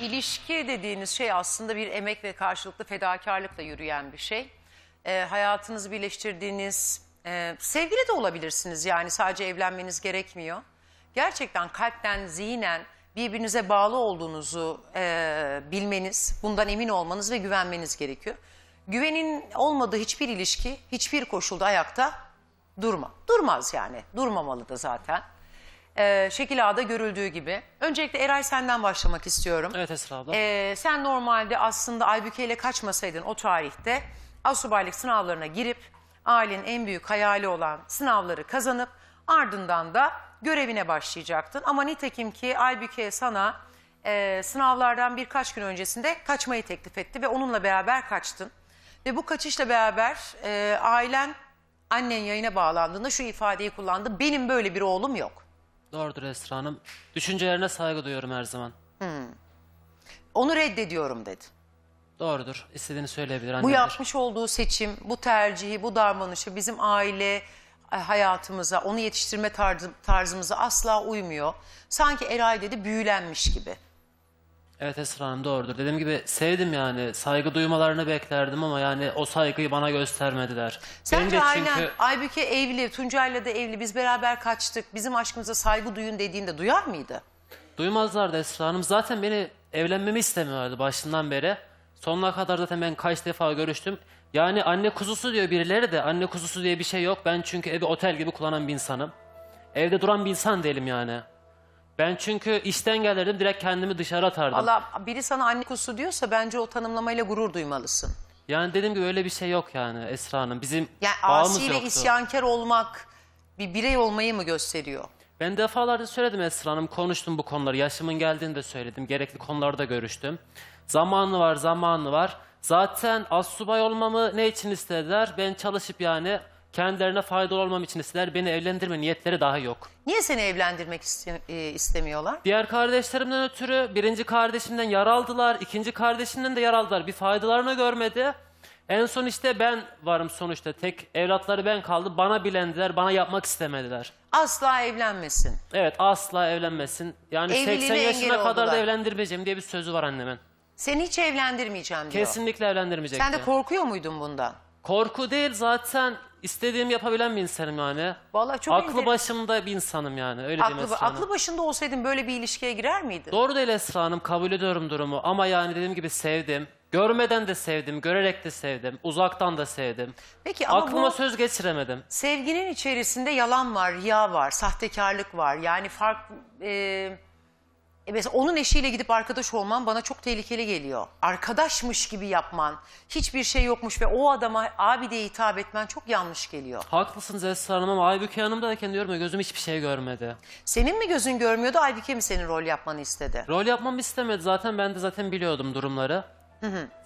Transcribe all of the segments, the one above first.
ilişki dediğiniz şey aslında bir emek ve karşılıklı fedakarlıkla yürüyen bir şey. Ee, hayatınızı birleştirdiğiniz, e, sevgili de olabilirsiniz yani sadece evlenmeniz gerekmiyor. Gerçekten kalpten, zihnen birbirinize bağlı olduğunuzu e, bilmeniz, bundan emin olmanız ve güvenmeniz gerekiyor. Güvenin olmadığı hiçbir ilişki, hiçbir koşulda ayakta durma. Durmaz yani, durmamalı da zaten. Ee, şekil A'da görüldüğü gibi. Öncelikle Eray senden başlamak istiyorum. Evet Esra abla. Ee, sen normalde aslında Aybüke ile kaçmasaydın o tarihte asubaylık sınavlarına girip ailenin en büyük hayali olan sınavları kazanıp ardından da görevine başlayacaktın. Ama nitekim ki Aybüke sana e, sınavlardan birkaç gün öncesinde kaçmayı teklif etti ve onunla beraber kaçtın. Ve bu kaçışla beraber e, ailen annen yayına bağlandığında şu ifadeyi kullandı. Benim böyle bir oğlum yok. Doğrudur Esra Hanım. Düşüncelerine saygı duyuyorum her zaman. Onu reddediyorum dedi. Doğrudur. İstediğini söyleyebilir Bu annemdir. yapmış olduğu seçim, bu tercihi, bu davranışı bizim aile e, hayatımıza, onu yetiştirme tarzı, tarzımıza asla uymuyor. Sanki Eray dedi büyülenmiş gibi. Evet Esra Hanım doğrudur. Dediğim gibi sevdim yani. Saygı duymalarını beklerdim ama yani o saygıyı bana göstermediler. Sence de ailen Aybüke evli, Tuncay'la da evli, biz beraber kaçtık, bizim aşkımıza saygı duyun dediğinde duyar mıydı? Duymazlardı Esra Hanım. Zaten beni evlenmemi istemiyorlardı başından beri. Sonuna kadar zaten ben kaç defa görüştüm. Yani anne kuzusu diyor birileri de anne kuzusu diye bir şey yok. Ben çünkü evi otel gibi kullanan bir insanım. Evde duran bir insan değilim yani. Ben çünkü işten gelirdim direkt kendimi dışarı atardım. Allah biri sana anne kusu diyorsa bence o tanımlamayla gurur duymalısın. Yani dediğim gibi öyle bir şey yok yani Esra Hanım. Bizim Yani bağımız asi ve yoktu. isyankar olmak bir birey olmayı mı gösteriyor? Ben defalarca söyledim Esra Hanım. Konuştum bu konuları. Yaşımın geldiğini de söyledim. Gerekli konularda görüştüm. Zamanı var, zamanı var. Zaten assubay olmamı ne için istediler? Ben çalışıp yani kendilerine faydalı olmam için istediler. Beni evlendirme niyetleri daha yok. Niye seni evlendirmek iste- e, istemiyorlar? Diğer kardeşlerimden ötürü birinci kardeşimden yar aldılar. ikinci kardeşimden de yar aldılar. Bir faydalarını görmedi. En son işte ben varım sonuçta. Tek evlatları ben kaldı. Bana bilendiler. Bana yapmak istemediler. Asla evlenmesin. Evet asla evlenmesin. Yani Evliliğine 80 yaşına kadar da oldular. evlendirmeyeceğim diye bir sözü var annemin. Seni hiç evlendirmeyeceğim diyor. Kesinlikle evlendirmeyecekti. Sen de korkuyor muydun bundan? Korku değil zaten istediğimi yapabilen bir insanım yani. Vallahi çok aklı enter- başımda bir insanım yani öyle diyeyim aklı, Esra Hanım. aklı başında olsaydın böyle bir ilişkiye girer miydin? Doğru değil Esra Hanım kabul ediyorum durumu ama yani dediğim gibi sevdim. Görmeden de sevdim, görerek de sevdim, uzaktan da sevdim. Peki ama Aklıma bu söz geçiremedim. sevginin içerisinde yalan var, riya var, sahtekarlık var. Yani fark... E, e mesela onun eşiyle gidip arkadaş olman bana çok tehlikeli geliyor. Arkadaşmış gibi yapman, hiçbir şey yokmuş ve o adama abi diye hitap etmen çok yanlış geliyor. Haklısınız Esra Hanım ama Aybüke Hanım'dayken diyorum ya gözüm hiçbir şey görmedi. Senin mi gözün görmüyordu, Aybüke mi senin rol yapmanı istedi? Rol yapmamı istemedi zaten ben de zaten biliyordum durumları.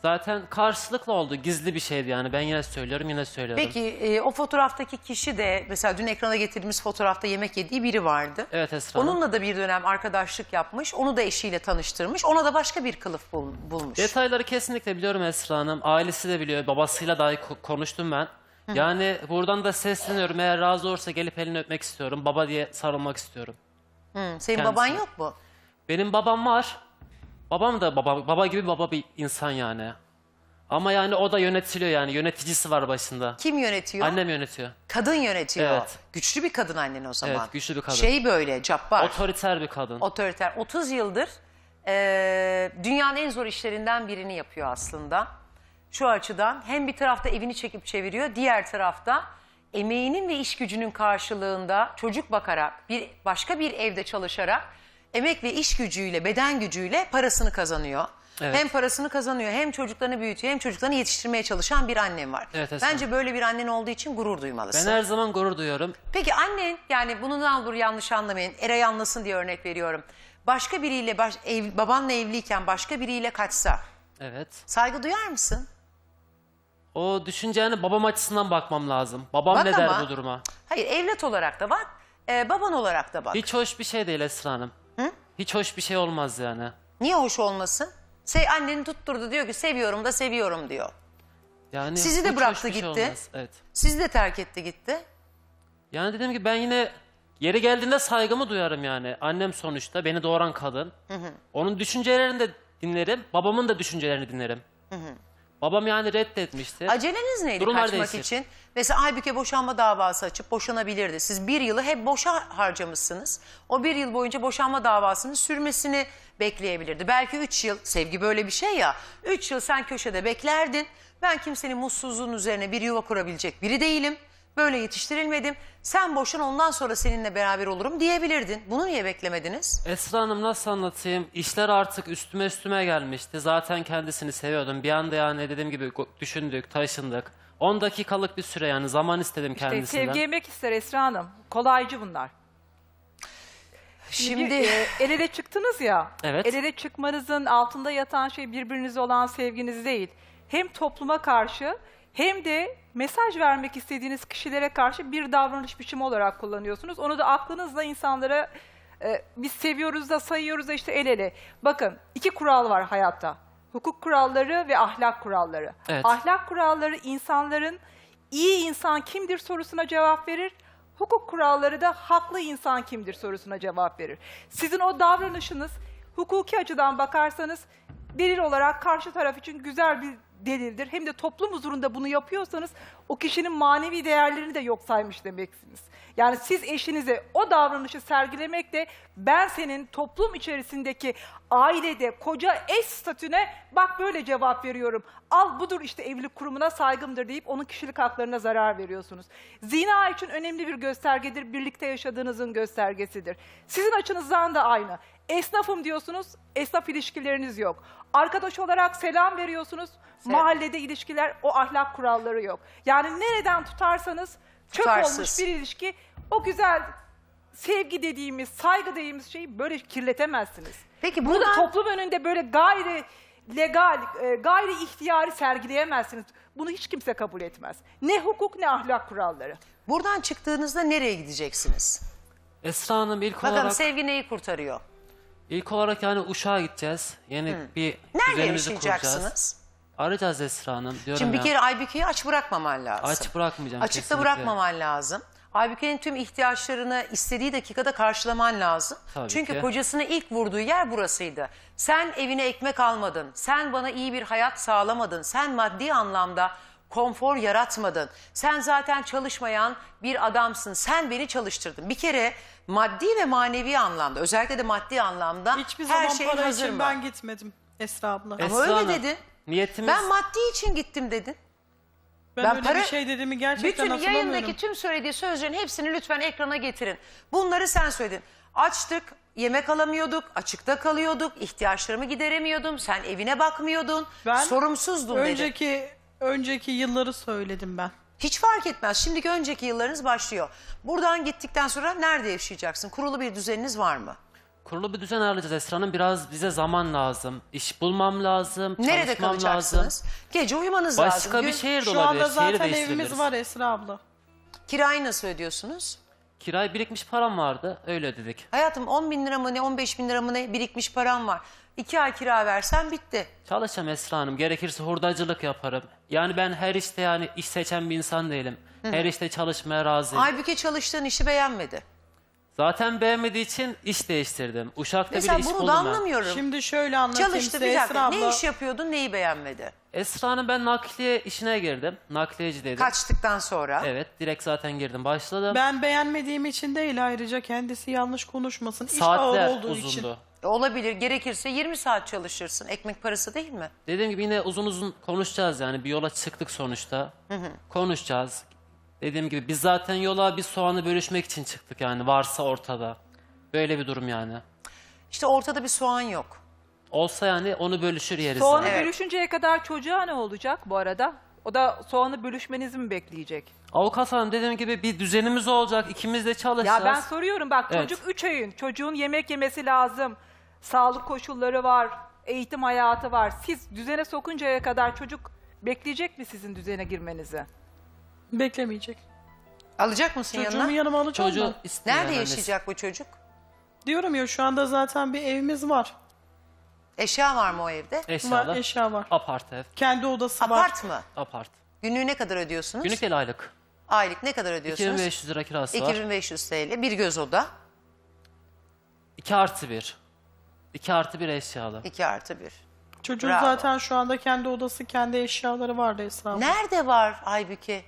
Zaten karşılıklı oldu gizli bir şeydi yani ben yine söylüyorum yine söylüyorum. Peki e, o fotoğraftaki kişi de mesela dün ekrana getirdiğimiz fotoğrafta yemek yediği biri vardı. Evet Esra Hanım. Onunla da bir dönem arkadaşlık yapmış. Onu da eşiyle tanıştırmış. Ona da başka bir kılıf bul- bulmuş. Detayları kesinlikle biliyorum Esra Hanım. Ailesi de biliyor. Babasıyla dahi ko- konuştum ben. Yani buradan da sesleniyorum. Eğer razı olursa gelip elini öpmek istiyorum. Baba diye sarılmak istiyorum. Hı, senin kendisi. baban yok mu? Benim babam var. Babam da baba, baba gibi baba bir insan yani. Ama yani o da yönetiliyor yani. Yöneticisi var başında. Kim yönetiyor? Annem yönetiyor. Kadın yönetiyor. Evet. Güçlü bir kadın annen o zaman. Evet, güçlü bir kadın. Şey böyle cabbar. Otoriter bir kadın. otoriter. 30 yıldır e, dünyanın en zor işlerinden birini yapıyor aslında. Şu açıdan hem bir tarafta evini çekip çeviriyor, diğer tarafta emeğinin ve iş gücünün karşılığında çocuk bakarak, bir başka bir evde çalışarak emek ve iş gücüyle, beden gücüyle parasını kazanıyor. Evet. Hem parasını kazanıyor, hem çocuklarını büyütüyor, hem çocuklarını yetiştirmeye çalışan bir annem var. Evet, Esra. Bence böyle bir annen olduğu için gurur Ben duymalısın. her zaman gurur duyuyorum. Peki annen yani bunu ne olur yanlış anlamayın. Eray anlasın diye örnek veriyorum. Başka biriyle baş, ev, babanla evliyken başka biriyle kaçsa Evet. saygı duyar mısın? O düşünceni babam açısından bakmam lazım. Babam Bak ne der ama- bu duruma? Hayır evlat olarak da bak, e, baban olarak da bak. Hiç hoş bir şey değil Esra Hanım. Hiç hoş bir şey olmaz yani. Niye hoş olmasın? Se annen tutturdu diyor ki seviyorum da seviyorum diyor. Yani Sizi de hiç hoş bıraktı bir şey gitti. olmaz. Evet. Sizi de terk etti gitti. Yani dediğim gibi ben yine yeri geldiğinde saygımı duyarım yani. Annem sonuçta beni doğuran kadın. Onun düşüncelerini de dinlerim. Babamın da düşüncelerini dinlerim. Babam yani reddetmişti. Aceleniz neydi Durumlar kaçmak değişir. için? Mesela Aybüke boşanma davası açıp boşanabilirdi. Siz bir yılı hep boşa harcamışsınız. O bir yıl boyunca boşanma davasının sürmesini bekleyebilirdi. Belki üç yıl, sevgi böyle bir şey ya. Üç yıl sen köşede beklerdin. Ben kimsenin mutsuzluğun üzerine bir yuva kurabilecek biri değilim. Böyle yetiştirilmedim. Sen boşan ondan sonra seninle beraber olurum diyebilirdin. Bunu niye beklemediniz? Esra Hanım nasıl anlatayım? İşler artık üstüme üstüme gelmişti. Zaten kendisini seviyordum. Bir anda yani dediğim gibi go- düşündük, taşındık. 10 dakikalık bir süre yani zaman istedim İşte kendisinden. sevgi yemek ister Esra Hanım. Kolaycı bunlar. Şimdi e, el ele çıktınız ya. Evet. El ele çıkmanızın altında yatan şey birbirinize olan sevginiz değil. Hem topluma karşı hem de mesaj vermek istediğiniz kişilere karşı bir davranış biçimi olarak kullanıyorsunuz. Onu da aklınızla insanlara e, biz seviyoruz da sayıyoruz da işte el ele. Bakın iki kural var hayatta. Hukuk kuralları ve ahlak kuralları. Evet. Ahlak kuralları insanların iyi insan kimdir sorusuna cevap verir. Hukuk kuralları da haklı insan kimdir sorusuna cevap verir. Sizin o davranışınız hukuki açıdan bakarsanız delil olarak karşı taraf için güzel bir delildir. Hem de toplum huzurunda bunu yapıyorsanız o kişinin manevi değerlerini de yok saymış demeksiniz. Yani siz eşinize o davranışı sergilemekle ben senin toplum içerisindeki ailede koca eş statüne bak böyle cevap veriyorum. Al budur işte evlilik kurumuna saygımdır deyip onun kişilik haklarına zarar veriyorsunuz. Zina için önemli bir göstergedir. Birlikte yaşadığınızın göstergesidir. Sizin açınızdan da aynı. Esnafım diyorsunuz, esnaf ilişkileriniz yok. Arkadaş olarak selam veriyorsunuz, mahallede ilişkiler, o ahlak kuralları yok. Yani nereden tutarsanız çöp Tutarsız. olmuş bir ilişki, o güzel sevgi dediğimiz, saygı dediğimiz şeyi böyle kirletemezsiniz. Peki Bunu da buradan- toplum önünde böyle gayri legal, e, gayri ihtiyari sergileyemezsiniz. Bunu hiç kimse kabul etmez. Ne hukuk ne ahlak kuralları. buradan çıktığınızda nereye gideceksiniz? Esra Hanım ilk Bakalım olarak sevgi neyi kurtarıyor? İlk olarak yani Uşak'a gideceğiz. Yeni bir Nerede düzenimizi kuracağız. yaşayacaksınız? Arayacağız Esra Hanım diyorum Şimdi bir ya. kere Aybüke'yi aç bırakmaman lazım. Aç bırakmayacağım Açıkta kesinlikle. bırakmaman lazım. Aybüke'nin tüm ihtiyaçlarını istediği dakikada karşılaman lazım. Tabii Çünkü ki. kocasını ilk vurduğu yer burasıydı. Sen evine ekmek almadın. Sen bana iyi bir hayat sağlamadın. Sen maddi anlamda konfor yaratmadın. Sen zaten çalışmayan bir adamsın. Sen beni çalıştırdın. Bir kere maddi ve manevi anlamda özellikle de maddi anlamda Hiçbir her zaman şey para hazır için mı? ben gitmedim Esra abla. Esra öyle Hanım, dedin. Niyetimiz Ben maddi için gittim dedin. ben, ben öyle para- bir şey dediğimi gerçekten Bütün hatırlamıyorum. yayındaki tüm söylediği sözlerin hepsini lütfen ekrana getirin. Bunları sen söyledin. Açtık, yemek alamıyorduk, açıkta kalıyorduk, ihtiyaçlarımı gideremiyordum, sen evine bakmıyordun, Ben sorumsuzdun dedin. önceki önceki yılları söyledim ben. Hiç fark etmez. Şimdiki önceki yıllarınız başlıyor. Buradan gittikten sonra nerede yaşayacaksın? Kurulu bir düzeniniz var mı? kurulu bir düzen ayarlayacağız Esra Hanım. Biraz bize zaman lazım. İş bulmam lazım. Nerede çalışmam kalacaksınız? lazım. Gece uyumanız Başka lazım. bir Gün- şehir de Şu olabilir. anda Şehir zaten değiştirebiliriz. evimiz var Esra abla. Kirayı nasıl ödüyorsunuz? Kiraya birikmiş param vardı. Öyle ödedik. Hayatım 10 bin lira mı ne 15 bin lira mı ne birikmiş param var. İki ay kira versen bitti. Çalışacağım Esra Hanım. Gerekirse hurdacılık yaparım. Yani ben her işte yani iş seçen bir insan değilim. Her işte çalışmaya razıyım. Aybüke çalıştığın işi beğenmedi. Zaten beğenmediği için iş değiştirdim. Uşak'ta Mesela bile iş bunu buldum da ben. anlamıyorum. Şimdi şöyle anlatayım Çalıştı size bir Esra dakika. abla. Ne iş yapıyordun neyi beğenmedi? Esra Hanım ben nakliye işine girdim. Nakliyecideydim. Kaçtıktan sonra. Evet direkt zaten girdim başladım. Ben beğenmediğim için değil ayrıca kendisi yanlış konuşmasın. İş Saatler ağır olduğu uzundu. için. Olabilir. Gerekirse 20 saat çalışırsın. Ekmek parası değil mi? Dediğim gibi yine uzun uzun konuşacağız yani bir yola çıktık sonuçta. Konuşacağız. Dediğim gibi biz zaten yola bir soğanı bölüşmek için çıktık yani varsa ortada. Böyle bir durum yani. İşte ortada bir soğan yok. Olsa yani onu bölüşür yeriz. Soğanı yani. Bölüşünceye kadar çocuğa ne olacak bu arada? O da soğanı bölüşmenizi mi bekleyecek? Avukat hanım dediğim gibi bir düzenimiz olacak. ikimiz de çalışacağız. Ya ben soruyorum bak Evet. çocuk 3 ayın. Çocuğun yemek yemesi lazım. Sağlık koşulları var. Eğitim hayatı var. Siz düzene sokuncaya kadar çocuk bekleyecek mi sizin düzene girmenizi? Beklemeyecek. Alacak mısın Çocuğumu yanına? yanıma alacağım Çocuğu ben. istiyor Nerede annesi. yaşayacak bu çocuk? Diyorum ya şu anda zaten bir evimiz var. Eşya var mı o evde? Var Eşyalar. eşya var. Apart ev. Kendi odası var. Apart mı? Apart. Günlüğü ne kadar ödüyorsunuz? Günlük değil aylık. Aylık ne kadar ödüyorsunuz? 2500 lira kirası var. 2500 TL. Bir göz oda. 2 artı 1. 2 artı 1 eşyalı. 2 artı 1. Çocuğun Bravo. zaten şu anda kendi odası, kendi eşyaları vardı Esra abla. Nerede var Aybüke?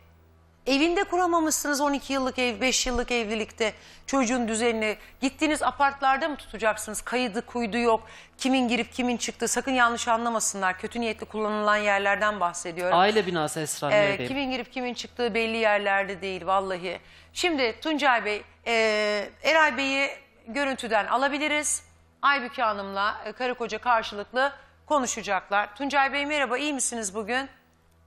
Evinde kuramamışsınız 12 yıllık ev, 5 yıllık evlilikte çocuğun düzenini. Gittiğiniz apartlarda mı tutacaksınız? Kaydı kuydu yok. Kimin girip kimin çıktı? Sakın yanlış anlamasınlar. Kötü niyetli kullanılan yerlerden bahsediyorum. Aile binası Esra evdeyim. kimin girip kimin çıktığı belli yerlerde değil vallahi. Şimdi Tuncay Bey, e, Eray Bey'i görüntüden alabiliriz. Aybüke Hanım'la e, karı koca karşılıklı konuşacaklar. Tuncay Bey merhaba, iyi misiniz bugün?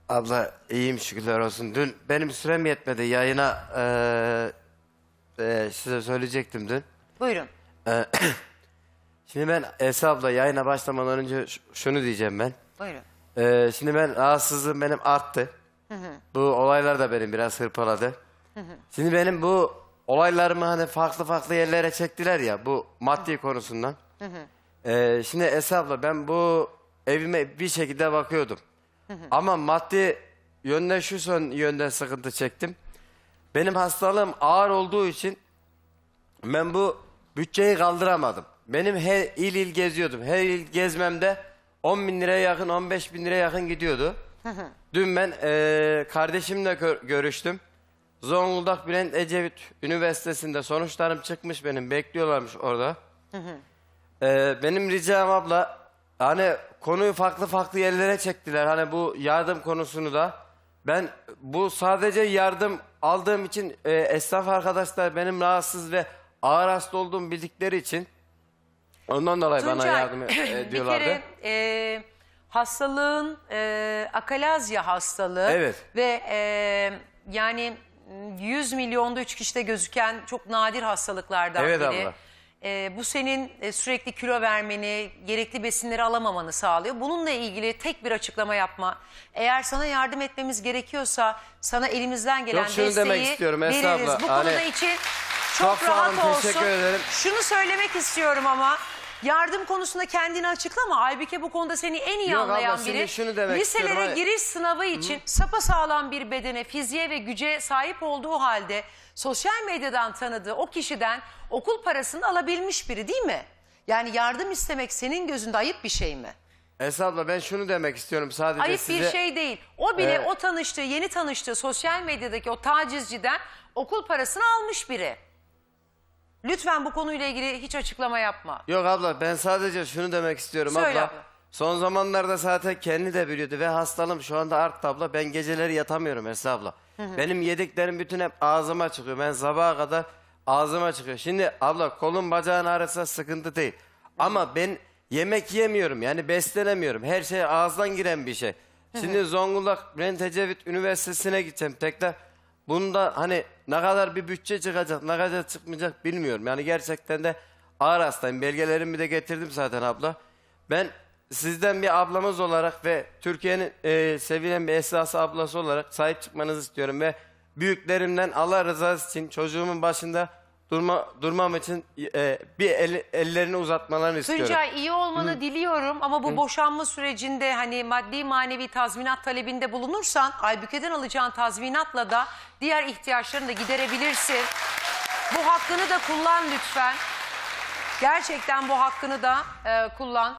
Abla iyiyim şükürler olsun. Dün benim sürem yetmedi yayına eee, eee, size söyleyecektim dün. Buyurun. Şimdi ben Esra abla yayına başlamadan önce ş- şunu diyeceğim ben. Buyurun. Eee, şimdi ben rahatsızlığım benim arttı. Bu olaylar da benim biraz hırpaladı. Şimdi benim bu olaylarımı hani farklı farklı yerlere çektiler ya bu maddi konusundan. Eee, şimdi Esra abla ben bu evime bir şekilde bakıyordum. Ama maddi yönden şu son yönden sıkıntı çektim. Benim hastalığım ağır olduğu için ben bu bütçeyi kaldıramadım. Benim her il il geziyordum. Her il gezmemde 10 bin liraya yakın 15 bin liraya yakın gidiyordu. Dün ben eee, kardeşimle gö- görüştüm. Zonguldak Bülent Ecevit Üniversitesi'nde sonuçlarım çıkmış benim. Bekliyorlarmış orada. Eee, benim ricam abla hani konuyu farklı farklı yerlere çektiler. Hani bu yardım konusunu da. Ben bu sadece yardım aldığım için e, esnaf arkadaşlar benim rahatsız ve ağır hasta olduğumu bildikleri için ondan dolayı bana Tuncay, yardım e, bir ediyorlardı. kere e, hastalığın e, akalazya hastalığı Evet. ve e, yani 100 milyonda 3 kişide gözüken çok nadir hastalıklardan Evet biri. abla. E, bu senin e, sürekli kilo vermeni, gerekli besinleri alamamanı sağlıyor. Bununla ilgili tek bir açıklama yapma. Eğer sana yardım etmemiz gerekiyorsa sana elimizden gelen Yok, şunu desteği demek istiyorum Esra veririz. abla, Bu hani- konuda için çok, Çok sağ rahat olun, olsun. teşekkür ederim. Şunu söylemek istiyorum ama yardım konusunda kendini açıklama. Aybüke bu konuda seni en iyi Yok abla, anlayan şimdi biri. şunu demek Liselere istiyorum, hani- giriş sınavı için sapasağlam bir bedene, fiziğe ve güce sahip olduğu halde sosyal medyadan tanıdığı o kişiden okul parasını alabilmiş biri değil mi? Yani yardım istemek senin gözünde ayıp bir şey mi? Esra abla ben şunu demek istiyorum sadece Ayıp size. bir şey değil. O bile Evet. o tanıştığı, yeni tanıştığı sosyal medyadaki o tacizciden okul parasını almış biri. Lütfen bu konuyla ilgili hiç açıklama yapma. Yok abla ben sadece şunu demek istiyorum Söyle abla. abla. Son zamanlarda zaten kendi de biliyordu ve hastalığım şu anda arttı abla. Ben geceleri yatamıyorum Esra abla. Benim yediklerim bütün hep ağzıma çıkıyor. Ben sabaha kadar ağzıma çıkıyor. Şimdi abla kolum bacağın arası sıkıntı değil. Ama ben yemek yemiyorum yani beslenemiyorum. Her şey ağızdan giren bir şey. Şimdi Zonguldak Bülent Ecevit Üniversitesi'ne gideceğim tekrar. Bunda hani ne kadar bir bütçe çıkacak, ne kadar çıkmayacak bilmiyorum. Yani gerçekten de ağır hastayım. Belgelerimi de getirdim zaten abla. Ben sizden bir ablamız olarak ve Türkiye'nin e, sevilen bir esası ablası olarak sahip çıkmanızı istiyorum. Ve büyüklerimden Allah rızası için çocuğumun başında durma, durmam için e, bir el- ellerini uzatmalarını istiyorum. Tuncay iyi olmanı diliyorum ama bu boşanma sürecinde hani maddi manevi tazminat talebinde bulunursan Aybüke'den alacağın tazminatla da diğer ihtiyaçlarını da giderebilirsin. Bu hakkını da kullan lütfen. Gerçekten bu hakkını da e, kullan.